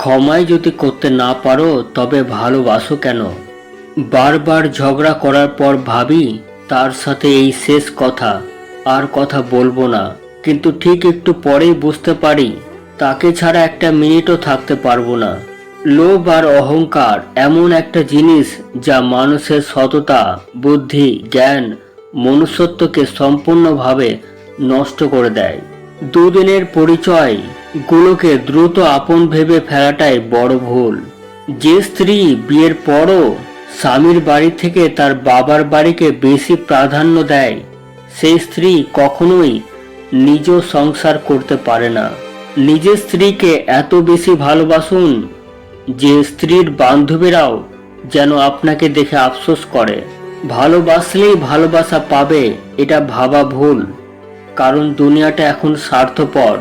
ক্ষমাই যদি করতে না পারো, তবে ভালোবাসো কেন? বারবার ঝগড়া করার পর ভাবি, তার সাথে এই শেষ কথা, আর কথা বলব না। কিন্তু ঠিক একটু পরেই বুঝতে পারি, তাকে ছাড়া একটা মিনিটও থাকতে পারব না। লোভ আর অহংকার এমন একটা জিনিস যা মানুষের সততা, বুদ্ধি, জ্ঞান, মনুষ্যত্বকে সম্পূর্ণভাবে নষ্ট করে দেয়। দুদিনের পরিচয় গুলোকে দ্রুত আপন ভেবে ফেলাটাই বড় ভুল। যে স্ত্রী বিয়ের পরও স্বামীর বাড়ি থেকে তার বাবার বাড়িকে বেশি প্রাধান্য দেয়, সেই স্ত্রী কখনোই নিজ সংসার করতে পারে না। নিজের স্ত্রীকে এত বেশি ভালোবাসুন যে স্ত্রীর বান্ধবীরাও যেন আপনাকে দেখে আফসোস করে। ভালোবাসলেই ভালোবাসা পাবে, এটা ভাবা ভুল। কারণ দুনিয়াটা এখন স্বার্থপর।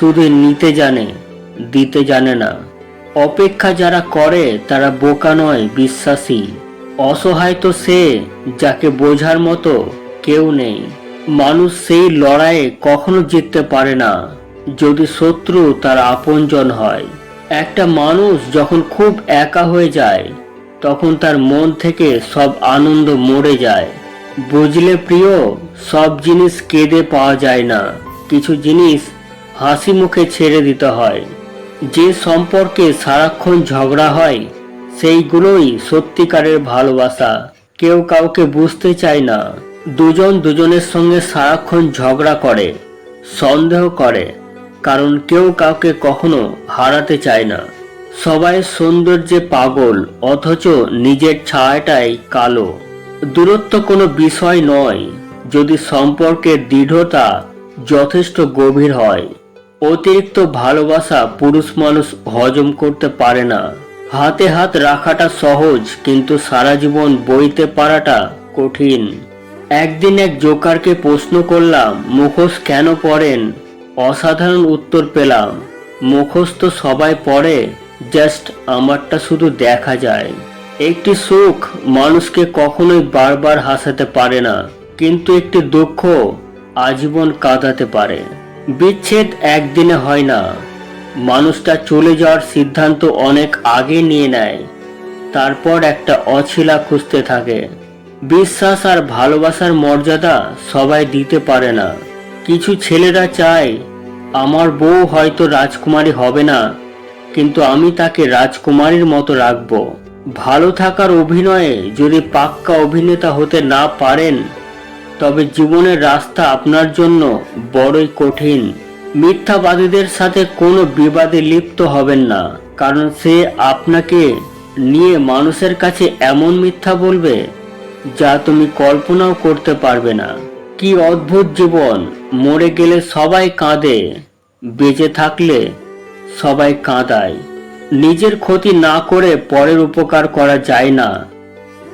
শুধু নিতে জানে, দিতে জানে না। অপেক্ষা যারা করে, তারা বোকা নয়, বিশ্বাসী। অসহায় তো সে, যাকে বোঝার মতো কেউ নেই। মানুষ সেই লড়াইয়ে কখনো জিততে পারে না। যদি শত্রু, তার আপনজন হয়। একটা মানুষ যখন খুব একা হয়ে যায়, তখন তার মন থেকে সব আনন্দ মরে যায়। বুঝলে প্রিয়, সব জিনিস কেঁদে পাওয়া যায় না। কিছু জিনিস হাসি মুখে ছেড়ে দিতে হয়। যে সম্পর্কে সারাক্ষণ ঝগড়া হয়, সেইগুলোই সত্যিকারের ভালোবাসা। কেউ কাউকে বুঝতে চায় না, দুজন দুজনের সঙ্গে সারাক্ষণ ঝগড়া করে, সন্দেহ করে, কারণ কেউ কাউকে কখনো হারাতে চায় না। সবাই সৌন্দর্যে পাগল, অথচ নিজের ছায়াটাই কালো। দূরত্ব কোনো বিষয় নয়, যদি সম্পর্কের দৃঢ়তা যথেষ্ট গভীর হয়। অতিরিক্ত ভালোবাসা পুরুষ মানুষ হজম করতে পারে না। হাতে হাত রাখাটা সহজ, কিন্তু সারা জীবন বইতে পারাটা কঠিন। একদিন এক জোকারকে প্রশ্ন করলাম, মুখোশ কেন পড়েন অসাধারণ উত্তর পেলাম, মুখোশ তো সবাই পড়ে জাস্ট আমারটা শুধু দেখা যায়। একটি সুখ মানুষকে কখনোই বারবার হাসাতে পারে না, কিন্তু একটি দুঃখ আজীবন কাঁদাতে পারে। বিচ্ছেদ একদিনে হয় না। মানুষটা চলে যাওয়ার সিদ্ধান্ত অনেক আগে নিয়ে নেয়। তারপর একটা অছিলা খুঁজতে থাকে। বিশ্বাস আর ভালোবাসার মর্যাদা সবাই দিতে পারে না। কিছু ছেলেরা চায়, আমার বউ হয়তো রাজকুমারী হবে না, কিন্তু আমি তাকে রাজকুমারীর মতো রাখব। ভালো থাকার অভিনয়ে যদি পাক্কা অভিনেতা হতে না পারেন তবে জীবনের রাস্তা আপনার জন্য বড়ই কঠিন। মিথ্যাবাদীদের সাথে কোনো বিবাদে লিপ্ত হবেন না, কারণ সে আপনাকে নিয়ে মানুষের কাছে এমন মিথ্যা বলবে যা তুমি কল্পনাও করতে পারবে না। কি অদ্ভুত জীবন, মরে গেলে সবাই কাঁদে, বেঁচে থাকলে সবাই কাঁদায়। নিজের ক্ষতি না করে পরের উপকার করা যায় না।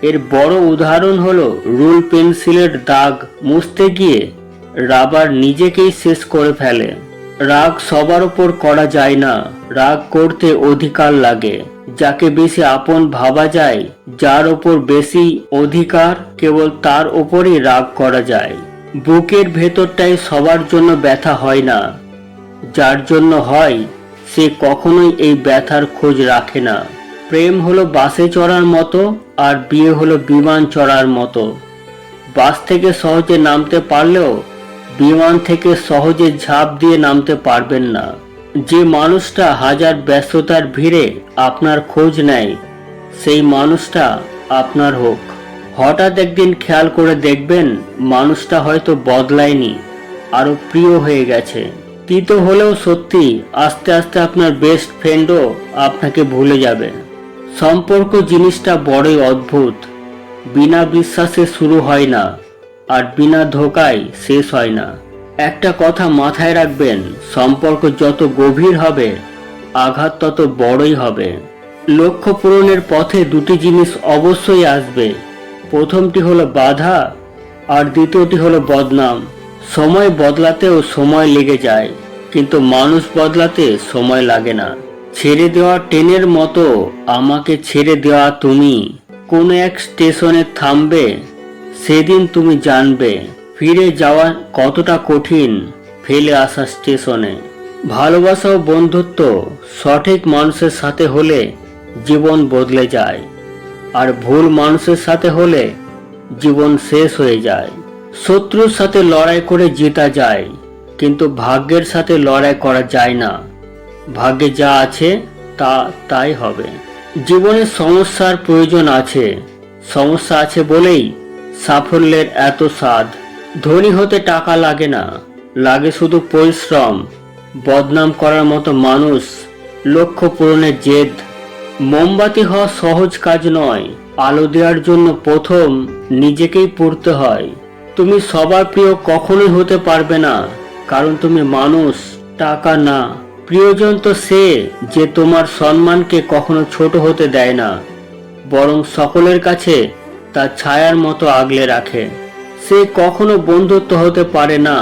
এর বড় উদাহরণ হলো রুল পেন্সিলের দাগ মুছতে গিয়ে রাবার নিজেকেই শেষ করে ফেলে। রাগ সবার উপর করা যায় না, রাগ করতে অধিকার লাগে। যাকে বেশি আপন ভাবা যায়, যার ওপর বেশি অধিকার কেবল তার ওপরই রাগ করা যায়। বুকের ভেতরটাই সবার জন্য ব্যথা হয় না। যার জন্য হয়, সে কখনোই এই ব্যথার খোঁজ রাখে না। প্রেম হলো বাসে চড়ার মতো আর বিয়ে হলো বিমান চড়ার মতো। বাস থেকে সহজে নামতে পারলেও বিমান থেকে সহজে ঝাঁপ দিয়ে নামতে পারবেন না। যে মানুষটা হাজার ব্যস্ততার ভিড়ে আপনার খোঁজ নেয়, সেই মানুষটা আপনার হোক। হঠাৎ একদিন খেয়াল করে দেখবেন মানুষটা হয়তো বদলায়নি, আরও প্রিয় হয়ে গেছে। তিতো হলেও সত্যি আস্তে আস্তে আপনার বেস্ট ফ্রেন্ডও আপনাকে ভুলে যাবে। সম্পর্ক জিনিসটা বড়ই অদ্ভুত। বিনা বিশ্বাসে শুরু হয় না, আর বিনা ধোকায় শেষ হয় না। একটা কথা মাথায় রাখবেন, সম্পর্ক যত গভীর হবে, আঘাত তত বড়ই হবে। লক্ষ্য পূরণের পথে দুটি জিনিস অবশ্যই আসবে। প্রথমটি হলো বাধা, আর দ্বিতীয়টি হলো বদনাম। সময় বদলাতেও সময় লেগে যায়, কিন্তু মানুষ বদলাতে সময় লাগে না। ছেড়ে দেওয়া ট্রেনের মতো আমাকে ছেড়ে দেওয়া তুমি। কোন এক স্টেশনে থামবে, সেদিন তুমি জানবে, ফিরে যাওয়া কতটা কঠিন ফেলে আসা স্টেশনে। ভালোবাসা ও বন্ধুত্ব সঠিক মানুষের সাথে হলে জীবন বদলে যায়, আর ভুল মানুষের সাথে হলে জীবন শেষ হয়ে যায়। শত্রুর সাথে লড়াই করে জেতা যায়, কিন্তু ভাগ্যের সাথে লড়াই করা যায় না। ভাগ্যে যা আছে তা, তাই হবে। জীবনে সমস্যার প্রয়োজন আছে। সমস্যা আছে বলেই সাফল্যের এত স্বাদ। ধনী হতে টাকা লাগে না। লাগে শুধু পরিশ্রম। বদনাম করার মতো মানুষ, লক্ষ্য পূরণের জেদ। মোমবাতি হওয়া সহজ কাজ নয়। আলো দেওয়ার জন্য প্রথম নিজেকেই পড়তে হয়। তুমি সবার প্রিয় কখনোই হতে পারবে না। কারণ তুমি মানুষ, টাকা না। প্রিয়জন তো সে যে তোমার সম্মানকে কখনো ছোট হতে দেয় না, বরং সকলের কাছে তার ছায়ার মতো আগলে রাখে। সে কখনো বন্ধুত্ব হতে পারে না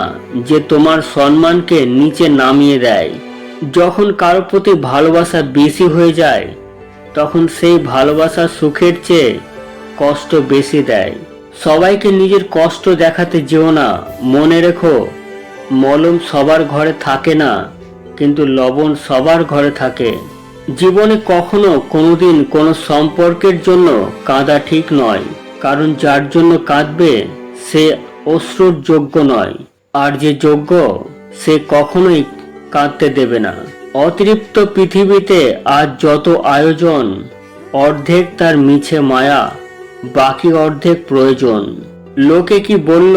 যে তোমার সম্মানকে নিচে নামিয়ে দেয়। যখন কারও প্রতি ভালোবাসা বেশি হয়ে যায়, তখন সেই ভালোবাসা সুখের চেয়ে কষ্ট বেশি দেয়। সবাইকে নিজের কষ্ট দেখাতে যেও না, মনে রেখো, মলম সবার ঘরে থাকে না কিন্তু লবণ সবার ঘরে থাকে। জীবনে কখনো কোনোদিন কোনো সম্পর্কের জন্য কাঁদা ঠিক নয়, কারণ যার জন্য কাঁদবে সে অশ্রুর যোগ্য নয়, আর যে যোগ্য সে কখনোই কাঁদতে দেবে না। অতিরিক্ত পৃথিবীতে আজ যত আয়োজন, অর্ধেক তার মিছে মায়া, বাকি অর্ধেক প্রয়োজন। লোকে কি বলল,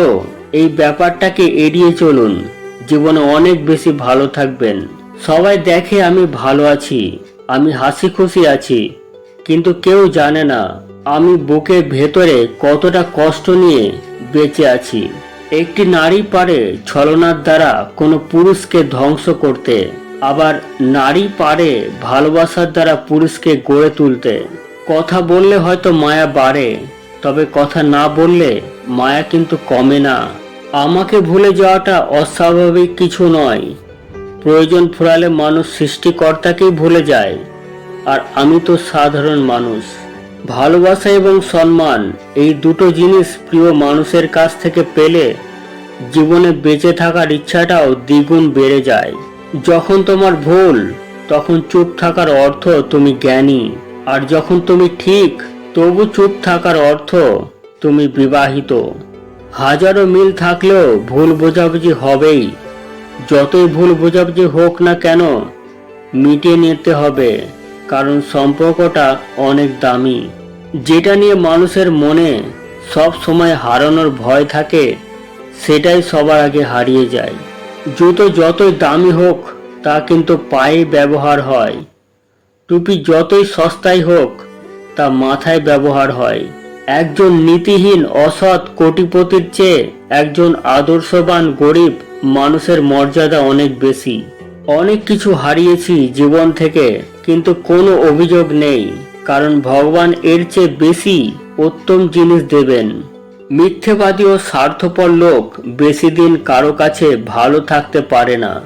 এই ব্যাপারটাকে এড়িয়ে চলুন। জীবনে অনেক বেশি ভালো থাকবেন। সবাই দেখে আমি ভালো আছি, আমি হাসি খুশি আছি, কিন্তু কেউ জানে না আমি বুকের ভেতরে কতটা কষ্ট নিয়ে বেঁচে আছি। একটি নারী পারে ছলনার দ্বারা কোনো পুরুষকে ধ্বংস করতে, আবার নারী পারে ভালোবাসার দ্বারা পুরুষকে গড়ে তুলতে। কথা বললে হয়তো মায়া বাড়ে, তবে কথা না বললে মায়া কিন্তু কমে না। আমাকে ভুলে যাওয়াটা অস্বাভাবিক কিছু নয়। প্রয়োজন ফুরালে মানুষ সৃষ্টিকর্তাকেই ভুলে যায়। আর আমি তো সাধারণ মানুষ। ভালোবাসা এবং সম্মান এই দুটো জিনিস প্রিয় মানুষের কাছ থেকে পেলে জীবনে বেঁচে থাকার ইচ্ছাটাও দ্বিগুণ বেড়ে যায়। যখন তোমার ভুল, তখন চুপ থাকার অর্থ তুমি জ্ঞানী। আর যখন তুমি ঠিক, তবু চুপ থাকার অর্থ তুমি বিবাহিত। হাজারো মিল থাকলেও ভুল বোঝাবুঝি হবেই। যতই ভুল বোঝাবুঝি হোক না কেন, মিটিয়ে নিতে হবে, কারণ সম্পর্কটা অনেক দামি। যেটা নিয়ে মানুষের মনে সব সময় হারানোর ভয় থাকে, সেটাই সবার আগে হারিয়ে যায়। জুতো যতই দামি হোক, তা কিন্তু পায়ে ব্যবহার হয়। টুপি যতই সস্তাই হোক, তা মাথায় ব্যবহার হয়। একজন নীতিহীন, অসৎ কোটিপতির চেয়ে একজন আদর্শবান, গরিব মানুষের মর্যাদা অনেক বেশি। অনেক কিছু হারিয়েছি জীবন থেকে, কিন্তু কোনো অভিযোগ নেই, কারণ ভগবান এর চেয়ে বেশি উত্তম জিনিস দেবেন। মিথ্যেবাদী ও স্বার্থপর লোক বেশি দিন কারও কাছে ভালো থাকতে পারে না।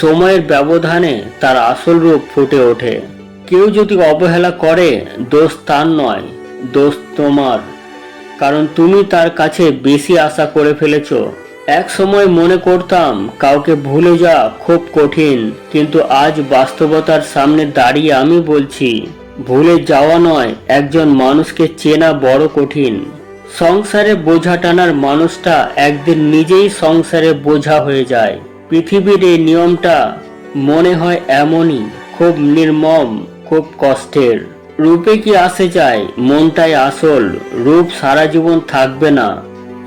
সময়ের ব্যবধানে তার আসল রূপ ফুটে ওঠে। কেউ যদি অবহেলা করে, দোষ তার নয়। দোষ তোমার, কারণ তুমি তার কাছে বেশি আশা করে ফেলেছ। এক সময় মনে করতাম কাউকে ভুলে যাওয়া খুব কঠিন, কিন্তু আজ বাস্তবতার সামনে দাঁড়িয়ে আমি বলছি, ভুলে যাওয়া নয়, একজন মানুষকে চেনা বড় কঠিন। সংসারে বোঝা টানার মানুষটা একদিন নিজেই সংসারে বোঝা হয়ে যায়। পৃথিবীর এই নিয়মটা মনে হয় এমনই, খুব নির্মম, খুব কষ্টের। রূপে কি আসে যায় মনটাই আসল। রূপ সারা জীবন থাকবে না।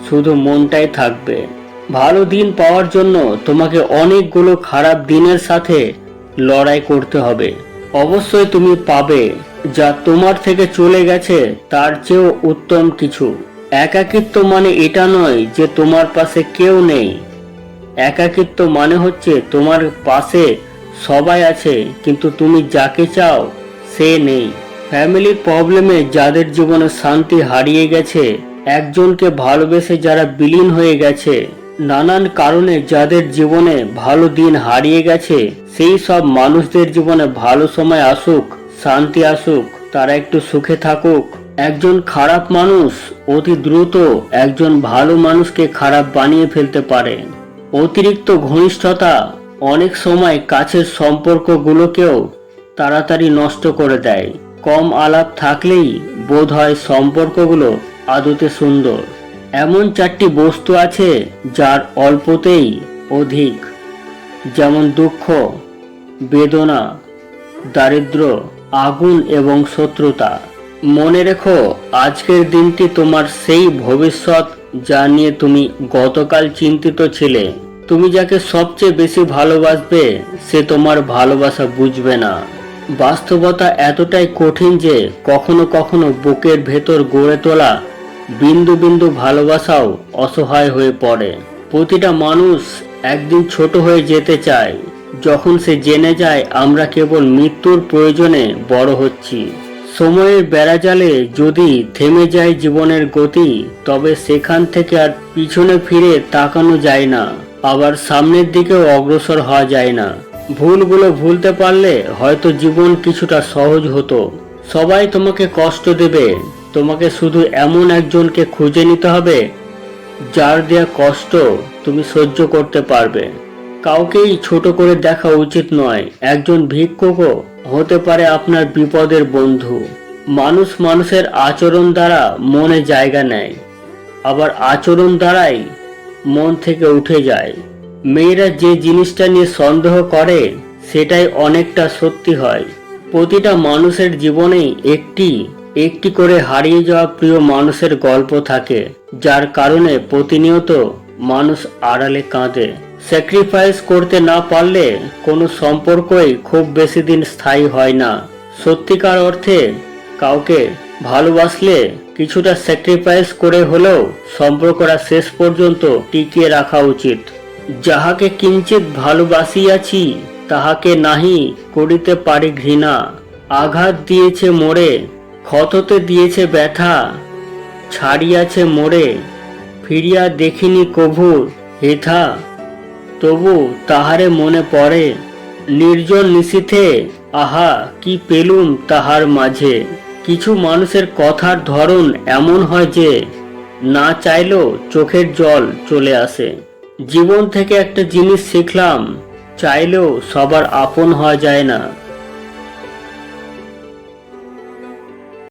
শুধু মনটাই থাকবে। ভালো দিন পাওয়ার জন্য তোমাকে অনেকগুলো খারাপ দিনের সাথে লড়াই করতে হবে। অবশ্যই তুমি পাবে। যা তোমার থেকে চলে গেছে, তার চেয়েও উত্তম কিছু। একাকিত্ব মানে এটা নয় যে তোমার পাশে কেউ নেই। একাকিত্ব মানে হচ্ছে তোমার পাশে সবাই আছে, কিন্তু তুমি যাকে চাও সে নেই। ফ্যামিলির প্রবলেমে যাদের জীবনে শান্তি হারিয়ে গেছে, একজনকে ভালোবেসে যারা বিলীন হয়ে গেছে, নানান কারণে যাদের জীবনে ভালো দিন হারিয়ে গেছে, সেই সব মানুষদের জীবনে ভালো সময় আসুক, শান্তি আসুক, তারা একটু সুখে থাকুক। একজন খারাপ মানুষ অতি দ্রুত একজন ভালো মানুষকে খারাপ বানিয়ে ফেলতে পারে। অতিরিক্ত ঘনিষ্ঠতা অনেক সময় কাছের সম্পর্কগুলোকেও তাড়াতাড়ি নষ্ট করে দেয়। কম আলাপ থাকলেই বোধ হয় সম্পর্কগুলো আদতে সুন্দর। এমন চারটি বস্তু আছে যার অল্পতেই অধিক, যেমন দুঃখ, বেদনা, দারিদ্র, আগুন এবং শত্রুতা। মনে রেখো, আজকের দিনটি তোমার সেই ভবিষ্যৎ যা নিয়ে তুমি গতকাল চিন্তিত ছিলে। তুমি যাকে সবচেয়ে বেশি ভালোবাসবে, সে তোমার ভালোবাসা বুঝবে না। বাস্তবতা এতটাই কঠিন যে কখনো কখনো বুকের ভেতর গড়ে তোলা বিন্দু বিন্দু ভালোবাসাও অসহায় হয়ে পড়ে। প্রতিটা মানুষ একদিন ছোট হয়ে যেতে চায়, যখন সে জেনে যায় আমরা কেবল মৃত্যুর প্রয়োজনে বড় হচ্ছি। সময়ের বেড়াজালে যদি থেমে যায় জীবনের গতি, তবে সেখান থেকে আর পিছনে ফিরে তাকানো যায় না, আবার সামনের দিকেও অগ্রসর হওয়া যায় না। ভুলগুলো ভুলতে পারলে হয়তো জীবন কিছুটা সহজ হতো। সবাই তোমাকে কষ্ট দেবে। তোমাকে শুধু এমন একজনকে খুঁজে নিতে হবে, যার দেয়া কষ্ট তুমি সহ্য করতে পারবে। কাউকেই ছোট করে দেখা উচিত নয়, একজন ভিক্ষুকও হতে পারে আপনার বিপদের বন্ধু। মানুষ মানুষের আচরণ দ্বারা মনে জায়গা নেয়, আবার আচরণ দ্বারাই মন থেকে উঠে যায়। মেয়েরা যে জিনিসটা নিয়ে সন্দেহ করে, সেটাই অনেকটা সত্যি হয়। প্রতিটা মানুষের জীবনেই একটি একটি করে হারিয়ে যাওয়া প্রিয় মানুষের গল্প থাকে, যার কারণে প্রতিনিয়ত মানুষ আড়ালে কাঁদে। স্যাক্রিফাইস করতে না পারলে কোনো সম্পর্কই খুব বেশি দিন স্থায়ী হয় না। সত্যিকার অর্থে, কাউকে ভালোবাসলে কিছুটা স্যাক্রিফাইস করে হলেও সম্পর্কটা শেষ পর্যন্ত টিকিয়ে রাখা উচিত। যাহাকে কিঞ্চিত ভালোবাসিয়াছি, তাহাকে নাহি করিতে পারি ঘৃণা। আঘাত দিয়েছে মোড়ে ক্ষততে দিয়েছে ব্যথা, ছাড়িয়াছে মোড়ে ফিরিয়া দেখিনি কভু হেথা। তবু তাহারে মনে পড়ে, নির্জন নিশীথে আহা কি পেলুম তাহার মাঝে। কিছু মানুষের কথার ধরন এমন হয় যে, না চাইলেও চোখের জল চলে আসে। জীবন থেকে একটা জিনিস শিখলাম চাইলেও সবার আপন হওয়া যায় না।